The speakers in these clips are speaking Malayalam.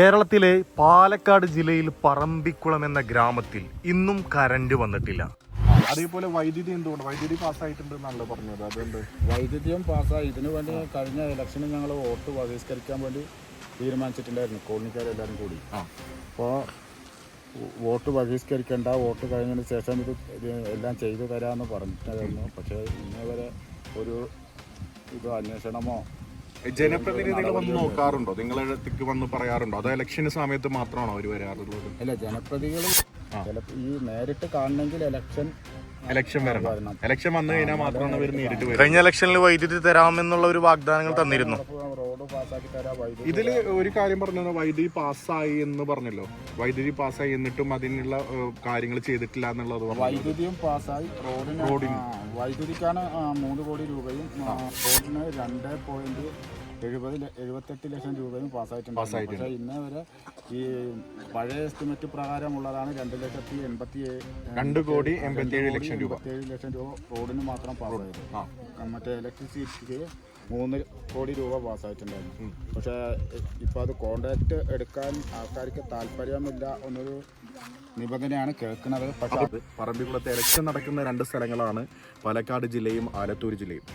കേരളത്തിലെ പാലക്കാട് ജില്ലയിൽ പറമ്പിക്കുളം എന്ന ഗ്രാമത്തിൽ ഇന്നും കരണ്ട് വന്നിട്ടില്ല. അതേപോലെ വൈദ്യുതി എന്തുകൊണ്ട്? വൈദ്യുതി പാസ്സായിട്ടുണ്ട് എന്നാണല്ലോ പറഞ്ഞത്. അതുകൊണ്ട് വൈദ്യുതിയും പാസ്സായി. ഇതിനു വേണ്ടി കഴിഞ്ഞ ഇലക്ഷനിൽ ഞങ്ങൾ വോട്ട് ബഹിഷ്കരിക്കാൻ വേണ്ടി തീരുമാനിച്ചിട്ടുണ്ടായിരുന്നു. കോളനിക്കാരെല്ലാവരും കൂടി. ആ. അപ്പോൾ വോട്ട് ബഹിഷ്കരിക്കേണ്ട വോട്ട് കഴിഞ്ഞതിന് ശേഷം ഇത് ഇത് എല്ലാം ചെയ്തു തരാമെന്ന് പറഞ്ഞിട്ടായിരുന്നു പക്ഷേ ഇന്നേ വരെ ഒരു ഇത് അന്വേഷണമോ ജനപ്രതിനിധികൾ വന്ന് നോക്കാറുണ്ടോ? നിങ്ങളുടെ അടുത്തേക്ക് വന്ന് പറയാറുണ്ടോ? അതോ ഇലക്ഷന് സമയത്ത് മാത്രമാണോ അവർ വരാറുള്ളത്? അല്ല ജനപ്രതികൾ ഈ നേരിട്ട് കാണണമെങ്കിൽ ഇലക്ഷൻ ഇലക്ഷൻ വരണം. ഇലക്ഷൻ വന്നു കഴിഞ്ഞാൽ മാത്രമാണ് അവർ നേരിട്ട് കഴിഞ്ഞ ഇലക്ഷനിൽ വൈദ്യുതി തരാമെന്നുള്ള ഒരു വാഗ്ദാനങ്ങൾ തന്നിരുന്നു. പാസ്സാക്കി തരാം വൈദ്യുതി ഇതിൽ ഒരു കാര്യം പറഞ്ഞു വൈദ്യുതി പാസ്സായി എന്ന് പറഞ്ഞല്ലോ. വൈദ്യുതി പാസ്സായി എന്നിട്ടും അതിനുള്ള കാര്യങ്ങൾ ചെയ്തിട്ടില്ല എന്നുള്ളത്. വൈദ്യുതിയും പാസ്സായി. റോഡിന് വൈദ്യുതിക്കാണ് മൂന്ന് കോടി രൂപയും റോഡിന് രണ്ട് പോയിന്റ് എഴുപത് എഴുപത്തെട്ട് ലക്ഷം രൂപയും പാസ്സായിട്ടുണ്ട്. പക്ഷേ ഇന്നേ വരെ ഈ പഴയ എസ്റ്റിമേറ്റ് പ്രകാരമുള്ളതാണ് രണ്ട് ലക്ഷത്തി എൺപത്തി രണ്ട് കോടി എൺപത്തിയേഴ് ലക്ഷം രൂപ. എൺപത്തിയേഴ് ലക്ഷം രൂപ റോഡിന് മാത്രം പാസ്സായത്. മറ്റേ ഇലക്ട്രിസിറ്റിക്ക് മൂന്ന് കോടി രൂപ പാസ്സായിട്ടുണ്ടായിരുന്നു. പക്ഷേ ഇപ്പോൾ അത് കോൺട്രാക്ട് എടുക്കാൻ ആൾക്കാർക്ക് താല്പര്യമില്ല എന്നൊരു നിബന്ധനയാണ് കേൾക്കുന്നത്. പക്ഷേ അത് പറമ്പിക്കുളത്ത് ഇലക്ഷൻ നടക്കുന്ന രണ്ട് സ്ഥലങ്ങളാണ് പാലക്കാട് ജില്ലയും ആലത്തൂർ ജില്ലയും.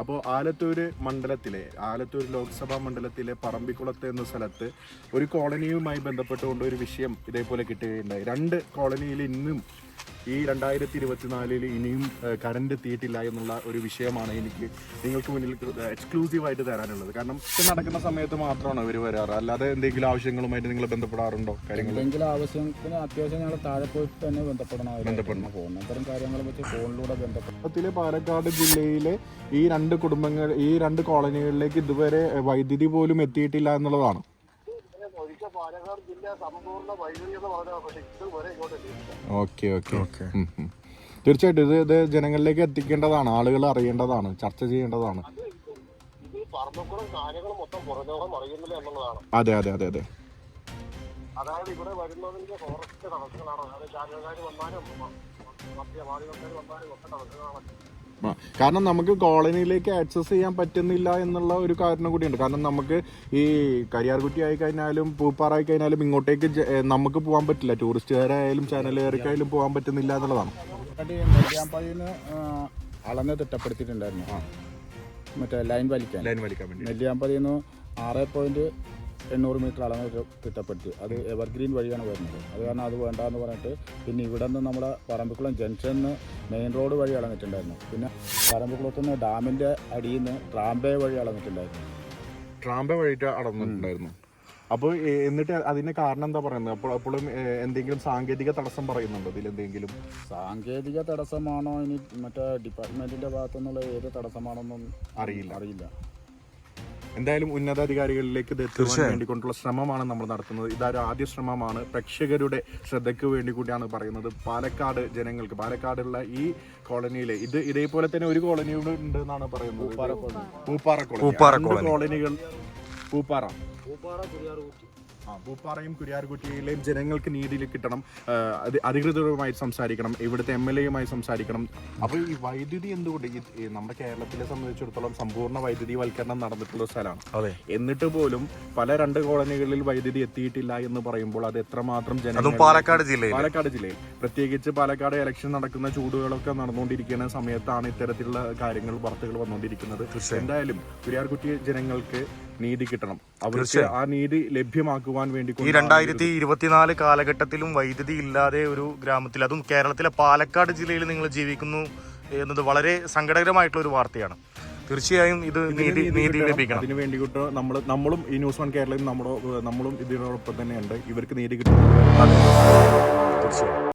അപ്പോൾ ആലത്തൂര് മണ്ഡലത്തിലെ ആലത്തൂർ ലോക്സഭാ മണ്ഡലത്തിലെ പറമ്പിക്കുളത്ത് എന്ന സ്ഥലത്ത് ഒരു കോളനിയുമായി ബന്ധപ്പെട്ടുകൊണ്ട് ഒരു വിഷയം ഇതേപോലെ കിട്ടുകയുണ്ടായി. രണ്ട് കോളനിയിൽ ഇന്നും ഈ രണ്ടായിരത്തി ഇരുപത്തിനാലിൽ ഇനിയും കറണ്ട് എത്തിയിട്ടില്ല എന്നുള്ള ഒരു വിഷയമാണ് എനിക്ക് നിങ്ങൾക്ക് മുന്നിൽ എക്സ്ക്ലൂസീവ് ആയിട്ട് തരാനുള്ളത്. കാരണം ഇത് നടക്കുന്ന സമയത്ത് മാത്രമാണ് ഇവർ വരാറ്. അല്ലാതെ എന്തെങ്കിലും ആവശ്യങ്ങളുമായിട്ട് നിങ്ങൾ ബന്ധപ്പെടാറുണ്ടോ? കാര്യങ്ങൾ എന്തെങ്കിലും ആവശ്യത്തിന് അത്യാവശ്യം ഞങ്ങൾ താഴെ പോയിട്ട് തന്നെ ബന്ധപ്പെടണം. ബന്ധപ്പെടണം. ഫോൺ അത്തരം കാര്യങ്ങൾ വെച്ച് ഫോണിലൂടെ ബന്ധപ്പെടണം. പാലക്കാട് ജില്ലയിലെ ഈ രണ്ട് കുടുംബങ്ങൾ ഈ രണ്ട് കോളനികളിലേക്ക് ഇതുവരെ വൈദ്യുതി പോലും എത്തിയിട്ടില്ല എന്നുള്ളതാണ്. Okay okay. തീർച്ചയായിട്ടും ഇത് ഇത് ജനങ്ങളിലേക്ക് എത്തിക്കേണ്ടതാണ്. ആളുകൾ അറിയേണ്ടതാണ് ചർച്ച ചെയ്യേണ്ടതാണ്. അതെ അതെ അതെ അതെ അതായത് ഇവിടെ വരുന്നതിന്റെ ഫോറസ്റ്റ് തടസ്സങ്ങളാണ് അതായത് ചാനലുകാർ വന്നാലും മധ്യ മാധ്യമക്കാർ വന്നാലും ഒക്കെ തടസ്സങ്ങളാണ് കാരണം നമുക്ക് കോളനിയിലേക്ക് ആക്സസ് ചെയ്യാൻ പറ്റുന്നില്ല എന്നുള്ള ഒരു കാരണം കൂടിയുണ്ട്. കാരണം നമുക്ക് ഈ കരിയാർകുട്ടി ആയി കഴിഞ്ഞാലും പൂപ്പാറ ആയി കഴിഞ്ഞാലും ഇങ്ങോട്ടേക്ക് നമുക്ക് പോകാൻ പറ്റില്ല. ടൂറിസ്റ്റുകാരായാലും ചാനലുകാർക്കായാലും പോകാൻ പറ്റുന്നില്ല എന്നുള്ളതാണ്. അളന്ന് തിട്ടപ്പെടുത്തിയിട്ടുണ്ടായിരുന്നു. മറ്റേ ലൈൻ വലിക്കാൻ. ലൈൻ വലിക്കാൻ വേണ്ടി. നെല്ലിയാമ്പതിൽ നിന്ന് ആറ് പോയിന്റ് എണ്ണൂറ് മീറ്റർ അളന്ന് തിട്ടപ്പെടുത്തി. അത് എവർഗ്രീൻ വഴിയാണ് വരുന്നത്. അത് കാരണം അത് വേണ്ടാന്ന് പറഞ്ഞിട്ട് പിന്നെ ഇവിടെ നിന്ന് നമ്മുടെ പറമ്പിക്കുളം ജംഗ്ഷനിൽ നിന്ന് മെയിൻ റോഡ് വഴി അളന്നിട്ടുണ്ടായിരുന്നു. പിന്നെ പറമ്പിക്കുളത്ത് നിന്ന് ഡാമിന്റെ അടിയിൽ നിന്ന് ട്രാംബേ വഴി അളന്നിട്ടുണ്ടായിരുന്നു. ട്രാംബേ വഴിയിട്ട് അടന്നിട്ടുണ്ടായിരുന്നു. അപ്പോൾ എന്നിട്ട് അതിന്റെ കാരണം എന്താ പറയുന്നത്? അപ്പോൾ അപ്പോഴും എന്തെങ്കിലും സാങ്കേതിക തടസ്സം പറയുന്നുണ്ടോ ഇതിൽ എന്തെങ്കിലും സാങ്കേതിക തടസ്സമാണോ? ഇനി മറ്റേ ഡിപ്പാർട്ട്മെന്റിന്റെ ഭാഗത്തുനിന്നുള്ള ഏത് തടസ്സമാണോന്നും അറിയില്ല. അറിയില്ല. എന്തായാലും ഉന്നതാധികാരികളിലേക്ക് ഇത് എത്തുവാൻ വേണ്ടിക്കൊണ്ടുള്ള ശ്രമമാണ് നമ്മൾ നടത്തുന്നത്. ഇതൊരു ആദ്യ ശ്രമമാണ്. പ്രേക്ഷകരുടെ ശ്രദ്ധയ്ക്ക് വേണ്ടി കൂടിയാണ് പറയുന്നത്. പാലക്കാട് ജനങ്ങൾക്ക് പാലക്കാടുള്ള ഈ കോളനിയിലെ ഇത് ഇതേപോലെ തന്നെ ഒരു കോളനി കൂടെ ഉണ്ട് എന്നാണ് പറയുന്നത് പൂപ്പാറ കോളനി. പൂപ്പാറ. കോളനികൾ. പൂപ്പാറ. ആ പൂപ്പാറയും കുര്യാർകുട്ടിയിലെയും ജനങ്ങൾക്ക് നീതി കിട്ടണം. അത് അധികൃതരുമായി സംസാരിക്കണം ഇവിടുത്തെ എം എൽ എയുമായി സംസാരിക്കണം. അപ്പോൾ ഈ വൈദ്യുതി എന്തുകൊണ്ട് ഈ നമ്മുടെ കേരളത്തിലെ സംബന്ധിച്ചിടത്തോളം സമ്പൂർണ വൈദ്യുതിവൽക്കരണം നടന്നിട്ടുള്ള സ്ഥലമാണ്. അതെ. എന്നിട്ട് പോലും പല രണ്ട് കോളനികളിൽ വൈദ്യുതി എത്തിയിട്ടില്ല എന്ന് പറയുമ്പോൾ അത് എത്രമാത്രം ജന പാലക്കാട് ജില്ലയിൽ പാലക്കാട് ജില്ലയിൽ പ്രത്യേകിച്ച് പാലക്കാട് ഇലക്ഷൻ നടക്കുന്ന ചൂടുകളൊക്കെ നടന്നുകൊണ്ടിരിക്കുന്ന സമയത്താണ് ഇത്തരത്തിലുള്ള കാര്യങ്ങൾ വാർത്തകൾ വന്നുകൊണ്ടിരിക്കുന്നത്. എന്തായാലും കുര്യാർകുട്ടി ജനങ്ങൾക്ക് നീതി കിട്ടണം. അവർക്ക് ആ നീതി ലഭ്യമാക്കുവാൻ വേണ്ടി ഈ രണ്ടായിരത്തി ഇരുപത്തിനാല് കാലഘട്ടത്തിലും വൈദ്യുതി ഇല്ലാതെ ഒരു ഗ്രാമത്തിൽ അതും കേരളത്തിലെ പാലക്കാട് ജില്ലയിൽ നിങ്ങൾ ജീവിക്കുന്നു എന്നത് വളരെ സങ്കടകരമായിട്ടുള്ള ഒരു വാർത്തയാണ്. തീർച്ചയായും ഇത് നീതി നീതി ലഭിക്കണം. അതിനു വേണ്ടിയിട്ട് നമ്മൾ നമ്മളും ഈ ന്യൂസ് വൺ കേരളയും നമ്മുടെ നമ്മളും ഇതിനോടൊപ്പം തന്നെയുണ്ട്. ഇവർക്ക് നീതി കിട്ടണം തീർച്ചയായും.